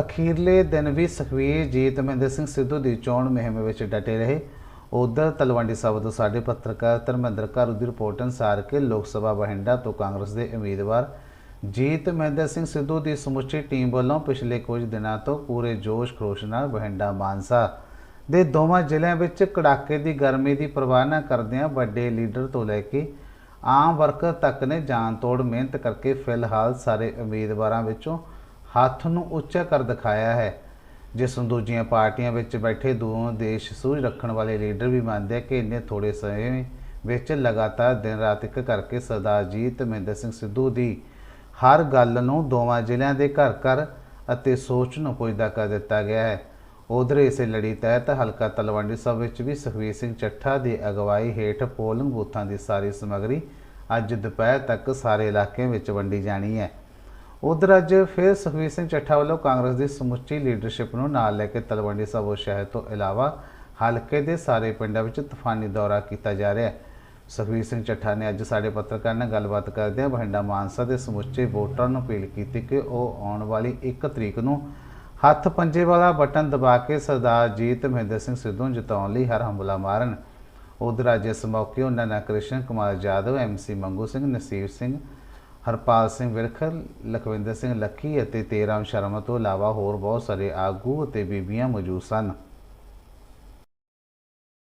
ਅਖੀਰਲੇ ਦਿਨ ਵੀ ਸੁਖਵੀਰ ਜੀਤ ਮਹਿੰਦਰ ਸਿੰਘ ਸਿੱਧੂ ਦੀ ਚੋਣ ਮੁਹਿੰਮ ਵਿੱਚ ਡਟੇ ਰਹੇ। ਉਧਰ ਤਲਵੰਡੀ ਸਾਬੋ ਤੋਂ ਸਾਡੇ ਪੱਤਰਕਾਰ ਧਰਮਿੰਦਰ ਘਰੂ ਦੀ ਰਿਪੋਰਟ ਅਨੁਸਾਰ ਕਿ ਲੋਕ ਸਭਾ ਬਠਿੰਡਾ ਤੋਂ ਕਾਂਗਰਸ ਦੇ ਉਮੀਦਵਾਰ ਜੀਤ ਮਹਿੰਦਰ ਸਿੰਘ ਸਿੱਧੂ ਦੀ ਸਮੁੱਚੀ ਟੀਮ ਵੱਲੋਂ ਪਿਛਲੇ ਕੁਝ ਦਿਨਾਂ ਤੋਂ ਪੂਰੇ ਜੋਸ਼ ਖਰੋਸ਼ ਨਾਲ ਬਠਿੰਡਾ ਮਾਨਸਾ ਦੇ ਦੋਵਾਂ ਜ਼ਿਲ੍ਹਿਆਂ ਵਿੱਚ ਕੜਾਕੇ ਦੀ ਗਰਮੀ ਦੀ ਪਰਵਾਹ ਨਾ ਕਰਦਿਆਂ ਵੱਡੇ ਲੀਡਰ ਤੋਂ ਲੈ ਕੇ ਆਮ ਵਰਕਰ ਤੱਕ ਨੇ ਜਾਨ ਤੋੜ ਮਿਹਨਤ ਕਰਕੇ ਫਿਲਹਾਲ ਸਾਰੇ ਉਮੀਦਵਾਰਾਂ ਵਿੱਚੋਂ ਹੱਥ ਨੂੰ ਉੱਚਾ ਕਰ ਦਿਖਾਇਆ ਹੈ, ਜਿਸ ਨੂੰ ਦੂਜੀਆਂ ਪਾਰਟੀਆਂ ਵਿੱਚ ਬੈਠੇ ਦੋਵੇਂ ਦੇਸ਼ ਸੂਝ ਰੱਖਣ ਵਾਲੇ ਲੀਡਰ ਵੀ ਮੰਨਦੇ ਆ ਕਿ ਇੰਨੇ ਥੋੜੇ ਸਮੇਂ ਵਿੱਚ ਲਗਾਤਾਰ ਦਿਨ ਰਾਤ ਇੱਕ ਕਰਕੇ ਸਰਦਾਰ ਜੀਤ ਮਹਿੰਦਰ ਸਿੰਘ ਸਿੱਧੂ ਦੀ ਹਰ ਗੱਲ ਨੂੰ ਦੋਵਾਂ ਜ਼ਿਲ੍ਹਿਆਂ ਦੇ ਘਰ ਘਰ ਅਤੇ ਸੋਚ ਨੂੰ ਪੁੱਜਦਾ ਕਰ ਦਿੱਤਾ ਗਿਆ ਹੈ। ਉਧਰ ਇਸੇ ਲੜੀ ਤਹਿਤ ਹਲਕਾ ਤਲਵੰਡੀ ਸਾਹਿਬ ਵਿੱਚ ਵੀ ਸੁਖਵੀਰ ਸਿੰਘ ਚੱਠਾ ਦੀ ਅਗਵਾਈ ਹੇਠ ਪੋਲਿੰਗ ਬੂਥਾਂ ਦੀ ਸਾਰੀ ਸਮੱਗਰੀ ਅੱਜ ਦੁਪਹਿਰ ਤੱਕ ਸਾਰੇ ਇਲਾਕਿਆਂ ਵਿੱਚ ਵੰਡੀ ਜਾਣੀ ਹੈ। ਉਧਰ ਅੱਜ ਫਿਰ ਸੁਖਵੀਰ ਸਿੰਘ ਚੱਠਾ ਵੱਲੋਂ ਕਾਂਗਰਸ ਦੀ ਸਮੁੱਚੀ ਲੀਡਰਸ਼ਿਪ ਨੂੰ ਨਾਲ ਲੈ ਕੇ ਤਲਵੰਡੀ ਸਾਬੋ ਸ਼ਹਿਰ ਤੋਂ ਇਲਾਵਾ ਹਲਕੇ ਦੇ ਸਾਰੇ ਪਿੰਡਾਂ ਵਿੱਚ ਤੂਫਾਨੀ ਦੌਰਾ ਕੀਤਾ ਜਾ ਰਿਹਾ ਹੈ। ਸੁਖਵੀਰ ਸਿੰਘ ਚੱਠਾ ਨੇ ਅੱਜ ਸਾਡੇ ਪੱਤਰਕਾਰ ਨਾਲ ਗੱਲਬਾਤ ਕਰਦਿਆਂ ਬਠਿੰਡਾ ਮਾਨਸਾ ਦੇ ਸਮੁੱਚੇ ਵੋਟਰਾਂ ਨੂੰ ਅਪੀਲ ਕੀਤੀ ਕਿ ਉਹ ਆਉਣ ਵਾਲੀ 1 ਤਰੀਕ ਨੂੰ ਹੱਥ ਪੰਜੇ ਵਾਲਾ ਬਟਨ ਦਬਾ ਕੇ ਸਰਦਾਰ ਜੀਤ ਮਹਿੰਦਰ ਸਿੰਘ ਸਿੱਧੂ ਨੂੰ ਜਿਤਾਉਣ ਲਈ ਹਰ ਹਮਲਾ ਮਾਰਨ। ਉਧਰ ਅੱਜ ਇਸ ਮੌਕੇ ਉਹਨਾਂ ਨਾਲ ਕ੍ਰਿਸ਼ਨ ਕੁਮਾਰ ਜਾਦਵ ਐਮਸੀ ਮੰਗੂ ਸਿੰਘ ਨਸੀਬ ਸਿੰਘ ਹਰਪਾਲ ਸਿੰਘ ਵਿਰਖਰ ਲਖਵਿੰਦਰ ਸਿੰਘ ਲੱਖੀ ਅਤੇ ਤੇਰਾਮ ਸ਼ਰਮਾ ਤੋਂ ਇਲਾਵਾ ਹੋਰ ਬਹੁਤ ਸਾਰੇ ਆਗੂ ਅਤੇ ਬੀਬੀਆਂ ਮੌਜੂਦ ਸਨ।